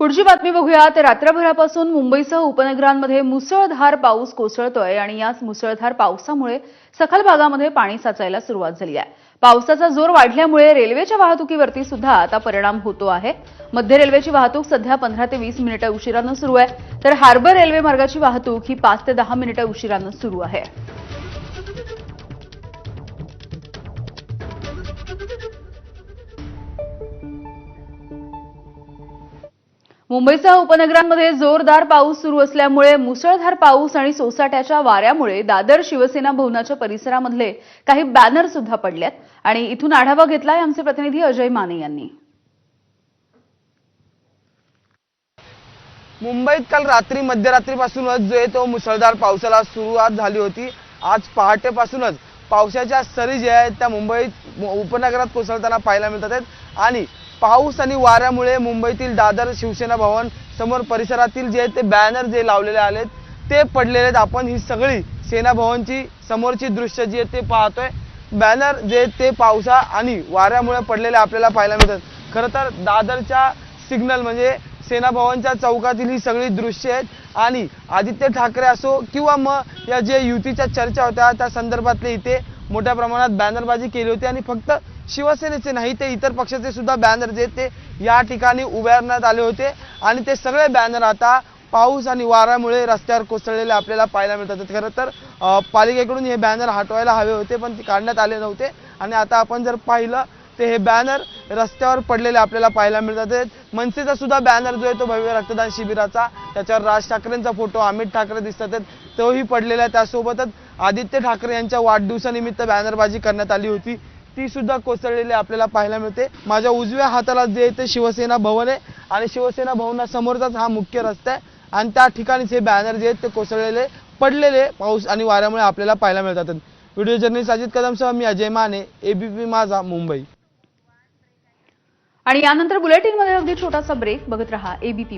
पुढची बातमी बघूया. रात्रभरापासून मुंबईसह उपनगरांमध्ये मुसळधार पाऊस कोसळतोय आणि याच मुसळधार पावसामुळे सखल भागामध्ये पाणी साचायला सुरुवात झाली आहे. पावसाचा जोर वाढल्यामुळे रेल्वेच्या वाहतुकीवरती सुद्धा आता परिणाम होतो आहे. मध्य रेल्वेची वाहतूक सध्या पंधरा ते वीस मिनिटं उशिरानं सुरू आहे. तर हार्बर रेल्वे मार्गाची वाहतूक ही पाच ते दहा मिनिटं उशिरानं सुरू आहे. मुंबईसह उपनगरांमध्ये जोरदार पाऊस सुरू असल्यामुळे मुसळधार पाऊस आणि सोसाट्याच्या वाऱ्यामुळे दादर शिवसेना भवनाच्या परिसरामधले काही बॅनर सुद्धा पडल्यात. आणि इथून आढावा घेतलाय आमचे प्रतिनिधी अजय माने यांनी. मुंबईत काल रात्री मध्यरात्रीपासूनच जो आहे तो मुसळधार पावसाला सुरुवात झाली होती. आज पहाटेपासूनच पावसाच्या सरी ज्या आहेत त्या मुंबईत उपनगरात कोसळताना पाहायला मिळतात आहेत. आणि पाऊस आणि वाऱ्यामुळे मुंबईतील दादर शिवसेना भवन समोर परिसरातील जे ते बॅनर जे लावलेले आलेत ते पडलेले आहेत. आपण ही सगळी सेना भवनची समोरची दृश्य जी आहेत ते पाहतोय. बॅनर जे ते पावसा आणि वाऱ्यामुळे पडलेले आपल्याला पाहायला मिळतात. खरं तर दादरच्या सिग्नल म्हणजे सेना भवनच्या चौकातील ही सगळी दृश्य आहेत. आणि आदित्य ठाकरे असो किंवा मग या जे युतीच्या चर्चा होत्या त्या संदर्भातले इथे मोठ्या प्रमाणात बॅनरबाजी केली होती आणि फक्त शिवसेनेचे नाही ते इतर पक्षाचे सुद्धा बॅनर जे ते या ठिकाणी उभारण्यात आले होते. आणि ते सगळे बॅनर आता पाऊस आणि वाऱ्यामुळे रस्त्यावर कोसळलेले आपल्याला पाहायला मिळतात. खरं तर पालिकेकडून हे बॅनर हटवायला हवे होते पण ते काढण्यात आले नव्हते. आणि आता आपण जर पाहिलं ते हे बॅनर रस्त्यावर पडलेले आपल्याला पाहायला मिळतात. मनसेचा सुद्धा बॅनर जो आहे तो भव्य रक्तदान शिबिराचा त्याच्यावर राज ठाकरेंचा फोटो अमित ठाकरे दिसतात. आहेत तोही पडलेला आहे. त्यासोबतच आदित्य ठाकरे यांच्या वाढदिवसानिमित्त बॅनरबाजी करण्यात आली होती. ती सुद्धा कोसळलेली आपल्याला पाहायला मिळते. माझ्या उजव्या हाताला जे आहे ते शिवसेना भवन आहे. आणि शिवसेना भवनासमोरचाच हा मुख्य रस्ता आहे. आणि त्या ठिकाणीच हे बॅनर जे आहेत ते कोसळलेले पडलेले पाऊस आणि वाऱ्यामुळे आपल्याला पाहायला मिळतात. व्हिडिओ जर्नलिस्ट अजित कदमसह मी अजय माने एबीपी माझा मुंबई. आणि यानंतर बुलेटिनमध्ये अगदी छोटासा ब्रेक बघत रहा एबीपी